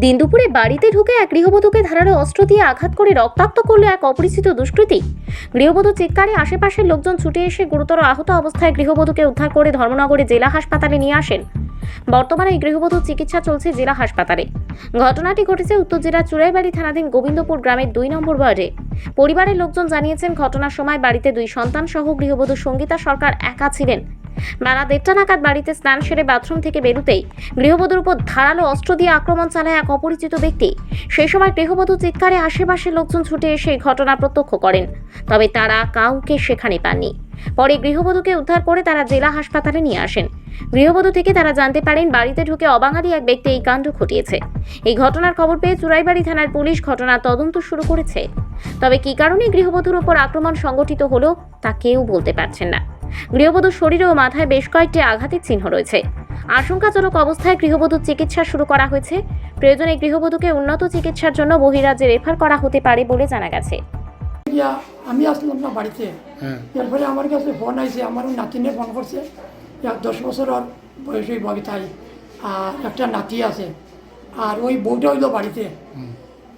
দিন দুপুরে বাড়িতে ঢুকে এক গৃহবধূকে ধারালো অস্ত্র দিয়ে আঘাত করে রক্তাক্ত করল এক অপরিচিত দুষ্কৃতী। গৃহবধূ চিৎকারে আশেপাশের লোকজন ছুটে এসে গুরুতর আহত অবস্থায় গৃহবধূকে উদ্ধার করে ধর্মনগরে জেলা হাসপাতালে নিয়ে আসেন। বর্তমানে এই গৃহবধূর চিকিৎসা চলছে জেলা হাসপাতালে। ঘটনাটি ঘটেছে উত্তর জেলার চুড়াইবাড়ি থানাধীন গোবিন্দপুর গ্রামের দুই নম্বর ওয়ার্ডে। পরিবারের লোকজন জানিয়েছেন, ঘটনার সময় বাড়িতে দুই সন্তান সহ গৃহবধূ সঙ্গীতা সরকার একা ছিলেন। বেলা দেড়টা নাগাদ বাড়িতে স্নান সেরে বাথরুম থেকে বেরোতেই গৃহবধূর উপর ধারালো অস্ত্র দিয়ে আক্রমণ চালায় এক অপরিচিত ব্যক্তি। সেই সময় গৃহবধূ চিৎকারে আশেপাশের লোকজন ছুটে এসে ঘটনা প্রত্যক্ষ করেন, তবে তারা কাউকে সেখানে পাননি। পরে গৃহবধূকে উদ্ধার করে তারা জেলা হাসপাতালে নিয়ে আসেন। গৃহবধূ থেকে তারা জানতে পারেন, বাড়িতে ঢুকে অবাঙালি এক ব্যক্তি এই কাণ্ড ঘটিয়েছে। এই ঘটনার খবর পেয়ে চুরাইবাড়ি থানার পুলিশ ঘটনার তদন্ত শুরু করেছে। তবে কি কারণে গৃহবধূর ওপর আক্রমণ সংগঠিত হলো, তা কেউ বলতে পারছেন না। গৃহবধূর শরীরে ও মাথায় বেশ কয়েকটি আঘাতের চিহ্ন রয়েছে। আশঙ্কাজনক অবস্থায় গৃহবধূর চিকিৎসা শুরু করা হয়েছে। প্রয়োজনে গৃহবধূকে উন্নত চিকিৎসার জন্য বহিরাজ্যে রেফার করা হতে পারে বলে জানা গেছে। আমি আসলাম না বাড়িতে। হ্যাঁ। এরপরে আমার কাছে ফোন আইছে আমার নাতিনে ফোন করছে। দশ বছরের বয়সী বগিতাই আর একটা নাতি আছে। আর ওই বউটা হইল বাড়িতে।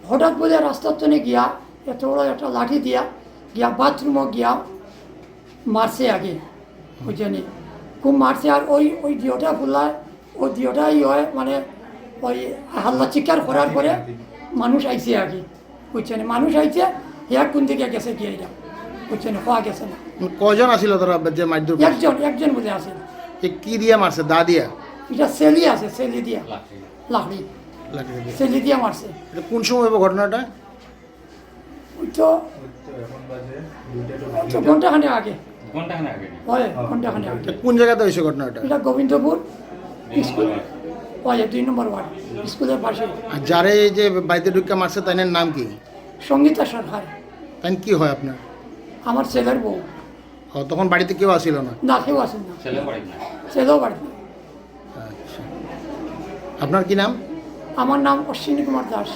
হঠাৎ বলে রাস্তার জন্য গিয়া এত বড় একটা লাঠি দিয়া গিয়া বাথরুমও গিয়া মারছে আগে। বুঝছেনি খুব মারছে আর ওই ওই দিওটা ফুলায় ওই দিওটাই হয় মানে ওই হাল্লা চিৎকার করার পরে মানুষ আইছে আর আগে বুঝছেন? মানুষ আইছে হিয়া কোন দিকে গেছে গিয়ে এটা বুঝছেন? হওয়া গেছে না। কজন আছিল তোরা যে করছে? একজন একজন বলে আছে কি দিয়ে মারছে দা দিয়া? এটা সেলি আছে সেলি দিয়া। লাকড়ি। সেলি দিয়া। মারছে কোন সময় হবে ঘটনাটা ওই তো ওই তো ঘন্টাখানে আগে। ঘন্টাখানে আগে? কোন জায়গাতে হয়েছে ঘটনাটা? এটা গোবিন্দপুর স্কুল। দুই নম্বর ওয়ার্ড স্কুলের পাশে। আর যারে এই যে বাড়িতে ঢুকে মারছে তাই নাম কি? সঙ্গীতা সরকার। তাই কি হয় আপনার? আমার ছেলের বউ। ও, তখন বাড়িতে কেউ আসিল না? না কেউ আসেন না। ছেলে বাড়ি না? ছেলেও বাড়ি না। আচ্ছা। আপনার কি নাম? আমার নাম অশ্বিনী কুমার দাস।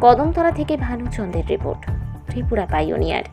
কদমতলা থেকে ভানুচন্দ্রের রিপোর্ট ত্রিপুরা পাইওনিয়ার।